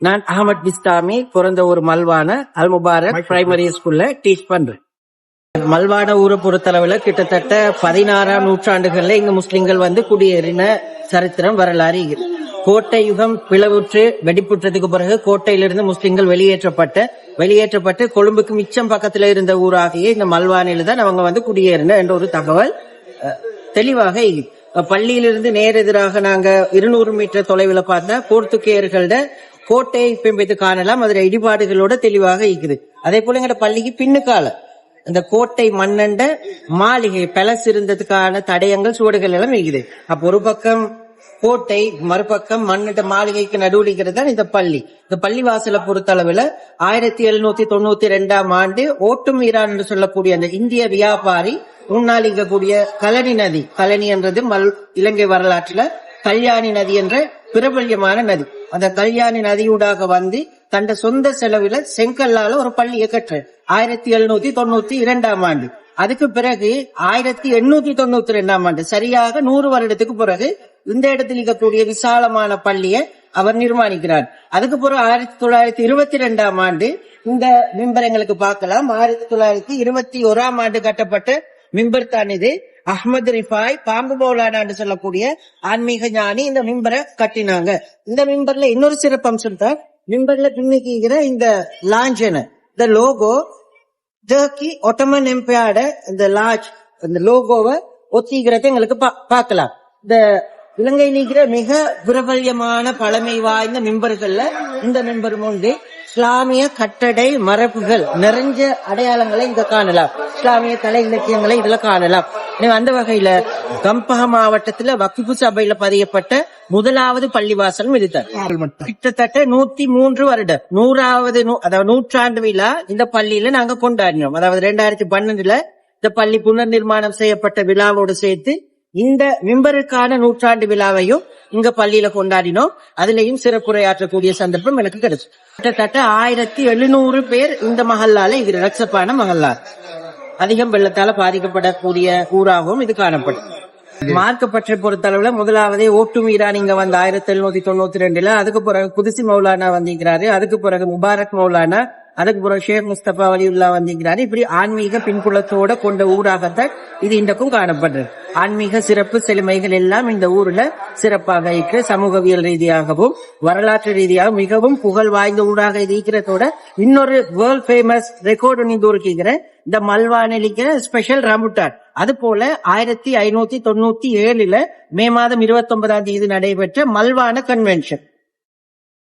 நான் அகமத் பிஸ்தாமி பிறந்த ஒரு மல்வான அல் முபாரக் பிரைமரி ஸ்கூல்ல டீச் பண்றேன். மல்வான ஊரை பொறுத்தளவுல கிட்டத்தட்ட பதினாறாம் நூற்றாண்டுகள்ல இங்க முஸ்லிம்கள் வந்து குடியேறின சரித்திரம் வரலாறு. கோட்டை யுகம் பிளவுற்று வெடிப்புற்றதுக்கு பிறகு கோட்டையிலிருந்து முஸ்லிம்கள் வெளியேற்றப்பட்ட வெளியேற்றப்பட்டு கொழும்புக்கு மிச்சம் பக்கத்துல இருந்த ஊராகிய இந்த மல்வானில தான் அவங்க வந்து குடியேறின என்ற ஒரு தகவல் தெளிவாக பள்ளியிலிருந்து நேரெதிராக நாங்க இருநூறு மீட்டர் தொலைவில் பார்த்தா போர்த்துகேயர்களோட கோட்டையை பிம்பத்து காணலாம். அதில் இடிபாடுகளோட தெளிவாக இருக்குது. அதே போல எங்கட பள்ளிக்கு பின்னுக்கால. இந்த கோட்டை மன்னண்ட மாளிகை பெலஸ் இருந்ததுக்கான தடயங்கள் சுவடுகள் எல்லாம் இருக்குது. அப்ப ஒரு பக்கம் கோட்டை மறுபக்கம் மண்ணிட்ட மாளிகைக்கு நடுவுலிக்கிறது தான் இந்த பள்ளி. இந்த பள்ளி வாசலை பொறுத்தளவுல ஆயிரத்தி எழுநூத்தி தொண்ணூத்தி ரெண்டாம் ஆண்டு ஓட்டும் ஈரான் என்று சொல்லக்கூடிய அந்த இந்திய வியாபாரி முன்னால் இருக்கக்கூடிய கலனி நதி. கலனி என்றது மல் இலங்கை வரலாற்றுல கல்யாணி நதி என்ற பிரபல்யமான நதி. அந்த கல்யாணி நதியூடாக வந்து தன் சொந்த செலவுல செங்கல்லால ஒரு பள்ளியை கட்டுற ஆயிரத்தி எழுநூத்தி தொண்ணூத்தி இரண்டாம் ஆண்டு. அதுக்கு பிறகு ஆயிரத்தி எண்ணூத்தி தொண்ணூத்தி ரெண்டாம் ஆண்டு. சரியாக நூறு வருடத்துக்கு பிறகு இந்த இடத்தில் இருக்கக்கூடிய விசாலமான பள்ளியை அவர் நிர்மாணிக்கிறார். அதுக்கு பிறகு ஆயிரத்தி தொள்ளாயிரத்தி இருபத்தி ரெண்டாம் ஆண்டு இந்த மிம்பரங்களுக்கு பார்க்கலாம். ஆயிரத்தி தொள்ளாயிரத்தி இருபத்தி ஓராம் ஆண்டு கட்டப்பட்ட மிம்பர் தான் இது. அஹ்மது ரிஃபாய் பாம்பு மௌலானான்னு சொல்லக்கூடிய ஆன்மீக ஞானி இந்த மிம்பரை கட்டினாங்க. இந்த மிம்பர்ல இன்னொரு சிறப்பம்சம் தான். மிம்பர்ல பின்னிக்கிற இந்த லாஞ்சன இந்த லோகோ டர்க்கி ஒட்டமன் எம்பையாட இந்த லாஞ்ச் இந்த லோகோவை ஒத்திக்கிறத எங்களுக்கு பா- பார்க்கலாம். இந்த இலங்கையில் இருக்கிற மிக பிரபல்யமான பழமை வாய்ந்த மிம்பர்கள்ல இந்த மிம்பரும் உண்டு. இஸ்லாமிய கட்டடை மரபுகள் நிறைஞ்ச அடையாளங்களை இங்க காணலாம். இஸ்லாமிய கலை இலக்கியங்களை இதுல காணலாம். அந்த வகையில கம்பக மாவட்டத்துல வக்கிபு சபையில பதியப்பட்ட முதலாவது பள்ளிவாசலும் இதுதான். கிட்டத்தட்ட நூத்தி மூன்று வருட நூறாவது நூ- அதாவது நூற்றாண்டு விழா இந்த பள்ளியில நாங்க கொண்டாடினோம். அதாவது ரெண்டாயிரத்தி பன்னெண்டுல இந்த பள்ளி புனர் நிர்மாணம் செய்யப்பட்ட விழாவோடு சேர்த்து இந்த மிம்பருக்கான நூற்றாண்டு விழாவையும் இங்க பள்ளியில கொண்டாடினோம். அதுலயும் சிறப்புரையாற்றக்கூடிய சந்தர்ப்பம் எனக்கு கிடைச்சு. கிட்டத்தட்ட ஆயிரத்தி எழுநூறு பேர் இந்த மகல்லால இது ரட்சப்பான மஹல்லா. அதிகம் வெள்ளத்தால பாதிக்கப்படக்கூடிய ஊராகவும் இது காணப்படும். மார்க்க பற்றை பொறுத்தளவுல முதலாவதே ஓட்டு மீரான் இங்க வந்து ஆயிரத்தி எழுநூத்தி தொண்ணூத்தி ரெண்டுல அதுக்கு பிறகு குதிசி மௌலானா வந்திருக்கிறாரு அதுக்கு பிறகு முபாரக் மௌலானா அதுக்கு பிறகு ஷேக் முஸ்தபா வலியுல்லா வந்திருக்கிறாரு. இப்படி ஆன்மீக பின்புலத்தோட கொண்ட ஊராகத்தான் இது இன்றைக்கும் காணப்படுறது ஆன்மீக சிறப்பு செழுமைகள் எல்லாம் இந்த ஊர்ல சிறப்பாக இருக்கு சமூகவியல் ரீதியாகவும் வரலாற்று ரீதியாக மிகவும் புகழ் வாய்ந்த ஊராக இது இருக்கிறதோட இன்னொரு வேர்ல்ட் ஃபேமஸ் ரெக்கார்டு நீ இருக்கிற இந்த மல்வானிலிக்கிற ஸ்பெஷல் ரம்புட்டான் அது போல ஆயிரத்தி ஐநூத்தி தொண்ணூத்தி ஏழுல மே மாதம் இருபத்தி ஒன்பதாம் தேதி நடைபெற்ற மல்வான கன்வென்ஷன்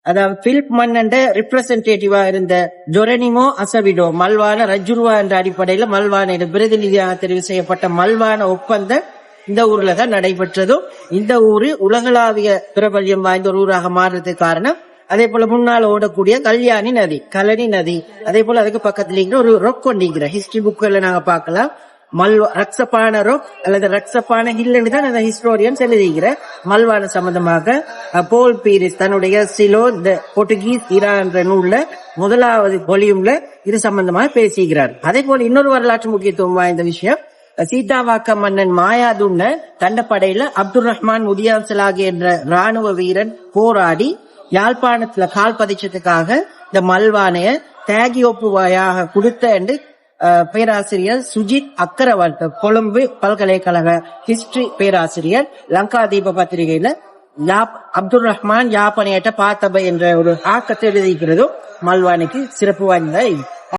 அதாவது பிலிப் மன்னண்ட ரிப்ரசன்டேட்டிவா இருந்த ஜொரனிமோ அசவிடோ மல்வான ரஜுருவா என்ற அடிப்படையில மல்வான பிரதிநிதியாக தெரிவு செய்யப்பட்ட மல்வான ஒப்பந்தம் இந்த ஊர்ல தான் நடைபெற்றதும். இந்த ஊரு உலகளாவிய பிரபல்யம் வாய்ந்த ஒரு ஊராக மாறுறதுக்கு காரணம் அதே போல முன்னால் ஓடக்கூடிய கல்யாணி நதி கலனி நதி அதே போல அதுக்கு பக்கத்துல இருக்கிற ஒரு ரொக்கொண்டிங்கிற ஹிஸ்டரி புக்ல நாங்க பார்க்கலாம். மல்வா ரக்ஸபான ரொக் அல்லது ரக்ஸபான ஹில்லுன்னு தான் அந்த ஹிஸ்டோரியன்ஸ் எழுதுகிற மல்வான சம்பந்தமாக போல் பீரிஸ் தன்னுடைய சிலோ இந்த போர்ச்சுகீஸ் இரா என்ற நூல்ல முதலாவது பொலியும்ல இது சம்பந்தமாக பேசுகிறார். அதே போல இன்னொரு வரலாற்று முக்கியத்துவம் வாய்ந்த விஷயம் சீதாவாக்க மன்னன் மாயாதுன்ன தண்டப்படையில அப்துல் ரஹ்மான் முதியாசலாகி என்ற ராணுவ வீரன் போராடி யாழ்ப்பாணத்துல கால் பதிச்சதுக்காக இந்த மல்வானைய தேகி ஒப்புவாயாக கொடுத்த என்று பேராசிரியர் சுஜித் அக்கரவர்த்த கொழும்பு பல்கலைக்கழக ஹிஸ்டரி பேராசிரியர் லங்கா தீப பத்திரிகையில யாப் அப்துல் ரஹ்மான் யாப்பனையட்ட பார்த்தப என்ற ஒரு ஆக்கத்தை எழுதியிருக்கிறதும் மல்வானிக்கு சிறப்பு வாய்ந்த